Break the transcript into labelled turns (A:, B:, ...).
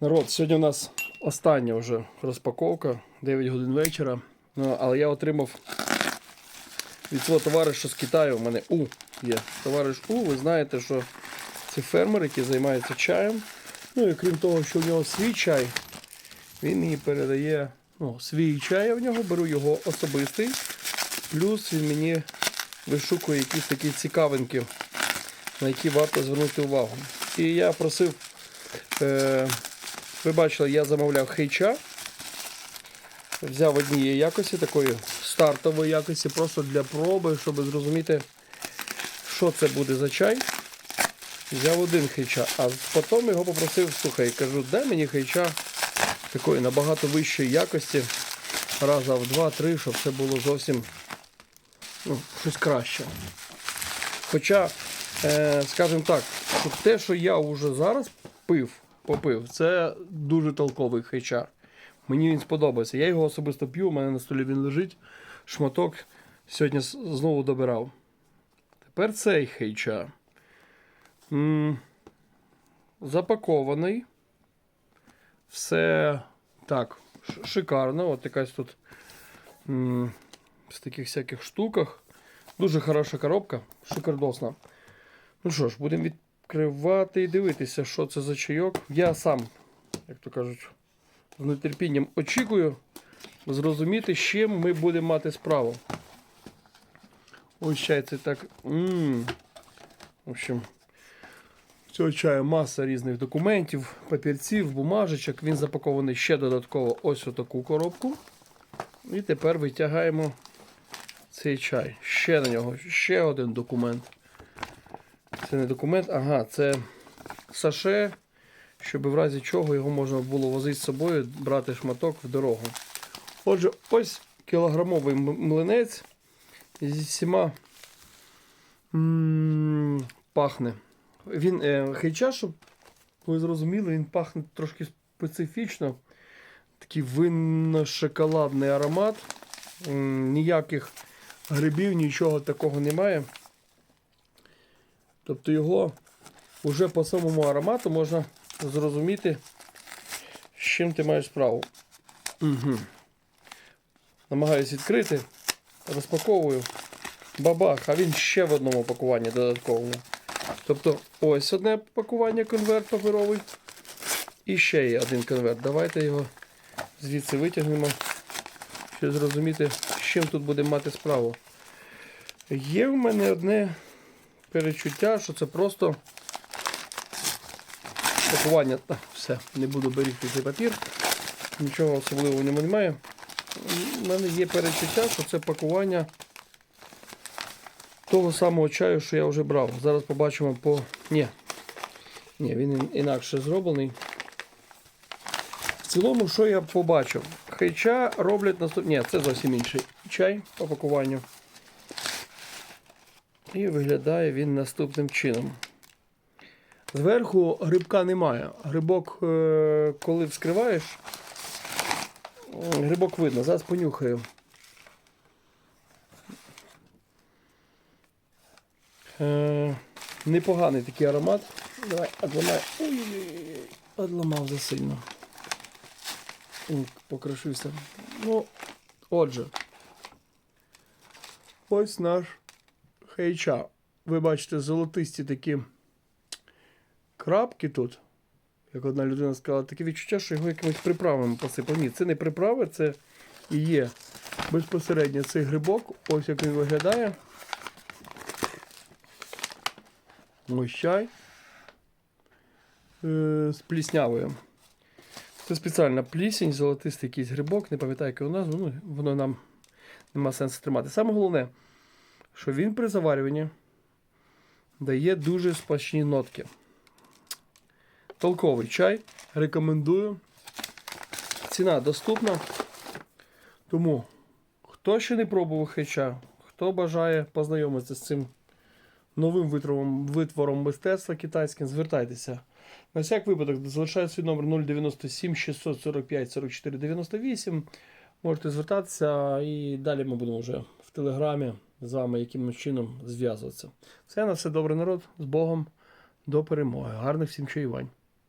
A: Народ, сьогодні у нас остання вже розпаковка, 9 годин вечора. Ну, але я отримав від свого товариша з Китаю. У мене У є. Товариш У, ви знаєте, що це фермер, який займається чаєм. Ну і крім того, що в нього свій чай, він мені передає ну, свій чай, я в нього беру його особистий. Плюс він мені вишукує якісь такі цікавинки, на які варто звернути увагу. І я просив. Е, ви бачили, я замовляв хейча. Взяв однієї якості, такої стартової якості, просто для проби, щоб зрозуміти, що це буде за чай. Взяв один хейча, а потім його попросив, слухай, кажу, дай мені хейча такої набагато вищої якості. Раза в два-три, щоб це було зовсім ну, щось краще. Хоча, е, скажімо так, те, що я вже зараз пив, попив, це дуже толковий хейчар. Мені він сподобається. Я його особисто п'ю, у мене на столі він лежить. Шматок сьогодні знову добирав. Тепер цей хейчар. Запакований. Все так, шикарно. От якась тут м, з таких всяких штуках. Дуже хороша коробка, шикардосна. Ну що ж, будемо відкривати і дивитися, що це за чайок. Я сам, як то кажуть, з нетерпінням очікую зрозуміти, з чим ми будемо мати справу. Ось чай це так. м В общем, цього чаю маса різних документів, папірців, бумажечок. Він запакований ще додатково ось у таку коробку. І тепер витягаємо цей чай. Ще на нього, ще один документ. Це не документ, ага, це саше, щоб в разі чого його можна було возити з собою, брати шматок в дорогу. Отже, ось кілограмовий млинець зі всіма пахне. Він е, хейча, щоб ви зрозуміли, він пахне трошки специфічно. Такий винно-шоколадний аромат. М, Ніяких грибів, нічого такого немає. Тобто його вже по самому аромату можна зрозуміти, з чим ти маєш справу. Угу. Намагаюсь відкрити, розпаковую. Бабах, а він ще в одному пакуванні додатковому. Тобто ось одне пакування конверт паперовий. І ще є один конверт. Давайте його звідси витягнемо, щоб зрозуміти, з чим тут будемо мати справу. Є в мене одне перечуття, що це просто пакування. Та, все, не буду берегти цей папір. Нічого особливого в ньому немає. У мене є перечуття, що це пакування того самого чаю, що я вже брав. Зараз побачимо по. Ні. Ні, він інакше зроблений. В цілому, що я побачив? Хейча роблять наступ... Ні, це зовсім інший чай по пакуванню. І виглядає він наступним чином. Зверху грибка немає. Грибок, е, коли вскриваєш, грибок видно. Зараз понюхаю. Е, непоганий такий аромат. Давай, одламай. Одламав засильно. Покрошився. Ну, отже. Ось наш хейча. Ви бачите золотисті такі крапки тут. Як одна людина сказала, таке відчуття, що його якимись приправами посипав. Ні, це не приправи, це і є безпосередньо цей грибок. Ось як він виглядає. Ось чай е, з пліснявою. Це спеціальна плісінь, золотистий якийсь грибок, не пам'ятаю, яку назву, ну, воно нам нема сенсу тримати. Саме головне, що він при заварюванні дає дуже смачні нотки. Толковий чай. Рекомендую. Ціна доступна. Тому, хто ще не пробував хеча, хто бажає познайомитися з цим новим витвором, витвором мистецтва китайським, звертайтеся. На всяк випадок залишаю свій номер 097 645 44 98. Можете звертатися і далі ми будемо вже в телеграмі з вами якимось чином зв'язуватися. Все на все добре, народ. З Богом. До перемоги. Гарних всім чаювань.